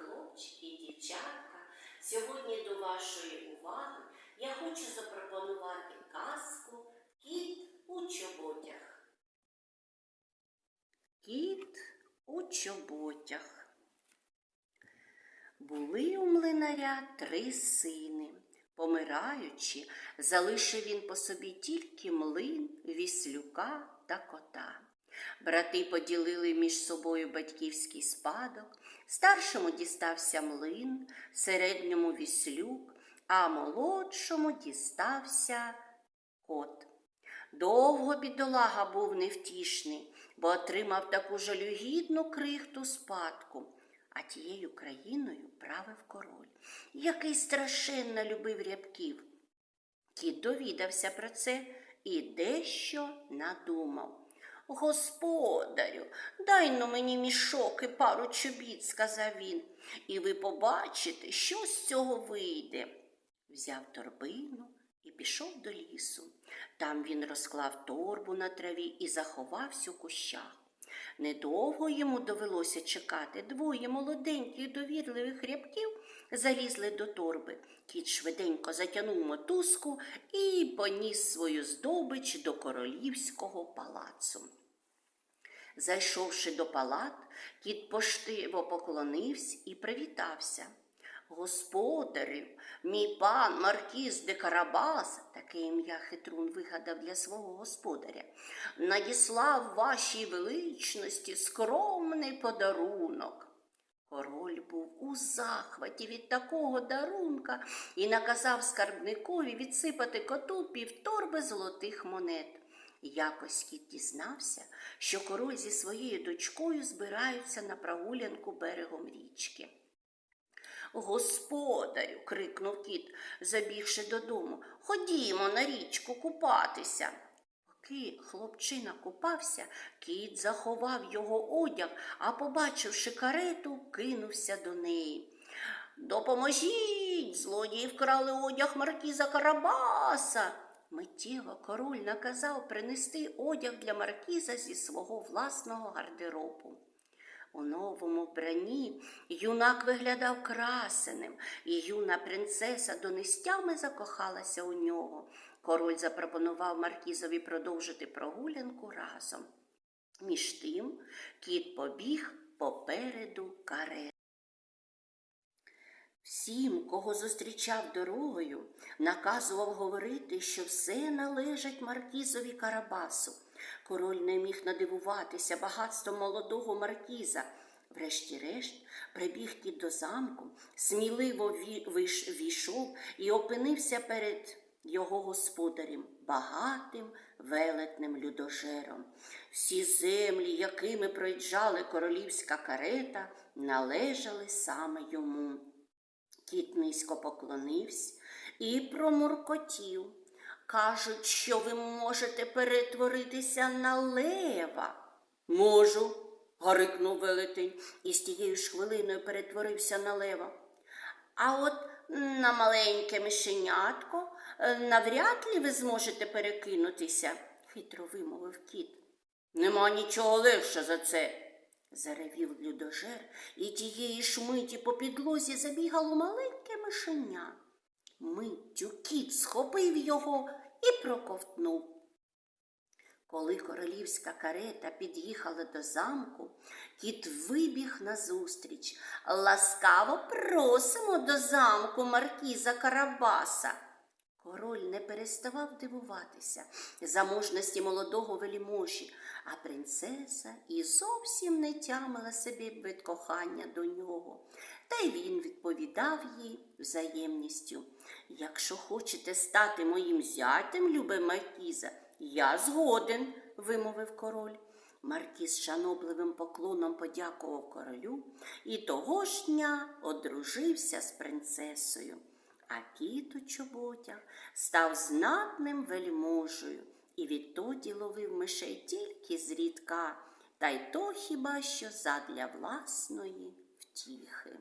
хлопчики і дівчатка, сьогодні до вашої уваги я хочу запропонувати казку Кіт у чоботях. Кіт у чоботях. Були у млинаря три сини. Помираючи, залишив він по собі тільки млин, віслюка та кота. Брати поділили між собою батьківський спадок, старшому дістався млин, середньому віслюк, а молодшому дістався кот. Довго бідолага був невтішний, бо отримав таку жалюгідну крихту спадку, а тією країною правив король, який страшенно любив рябків. Кіт довідався про це і дещо надумав. Господарю, дай но мені мішок і пару чобіт, сказав він, і ви побачите, що з цього вийде. Взяв торбину і пішов до лісу. Там він розклав торбу на траві і заховався у кущах. Недовго йому довелося чекати. Двоє молоденьких довірливих рябків залізли до торби. Кіт швиденько затягнув мотузку і поніс свою здобич до королівського палацу. Зайшовши до палат, кіт поштиво поклонився і привітався. Господарю, мій пан Маркіз де Карабас, таке ім'я хитрун вигадав для свого господаря, надіслав вашій величності скромний подарунок. Король був у захваті від такого дарунка і наказав скарбникові відсипати коту півторби золотих монет. Якось кіт дізнався, що король зі своєю дочкою збираються на прогулянку берегом річки. Господарю, крикнув кіт, забігши додому, ходімо на річку купатися. Поки хлопчина купався, кіт заховав його одяг, а, побачивши карету, кинувся до неї. Допоможіть, злодії вкрали одяг маркіза Карабаса. Миттєво король наказав принести одяг для маркіза зі свого власного гардеробу. У новому вбранні юнак виглядав красеним, і юна принцеса донестями закохалася у нього. Король запропонував маркізові продовжити прогулянку разом. Між тим кіт побіг попереду карети. Всім, кого зустрічав дорогою, наказував говорити, що все належить маркізові Карабасу. Король не міг надивуватися багатством молодого маркіза. Врешті-решт прибіг кіт до замку, сміливо війшов і опинився перед його господарем, багатим велетним людожером. Всі землі, якими проїжджала королівська карета, належали саме йому. Кіт низько поклонився і промуркотів. Кажуть, що ви можете перетворитися на лева. Можу, гарикнув велетень і з тією ж хвилиною перетворився на лева. А от на маленьке мишенятко е, навряд ли ви зможете перекинутися, хитро вимовив кіт. Нема нічого легше за це, заревів людожер, і тієї ж миті по підлозі забігало маленьке мишеня. Миттю кіт схопив його і проковтнув. Коли королівська карета під'їхала до замку, кіт вибіг назустріч. Ласкаво просимо до замку маркіза Карабаса. Король не переставав дивуватися заможності молодого веліможі, а принцеса і зовсім не тямила собі від кохання до нього. Та й він відповідав їй взаємністю. Якщо хочете стати моїм зятем, любе маркіза, я згоден, вимовив король. Маркіз шанобливим поклоном подякував королю і того ж дня одружився з принцесою. А кіт у чоботях став знатним вельможею і відтоді ловив мишей тільки зрідка, та й то хіба що задля власної втіхи.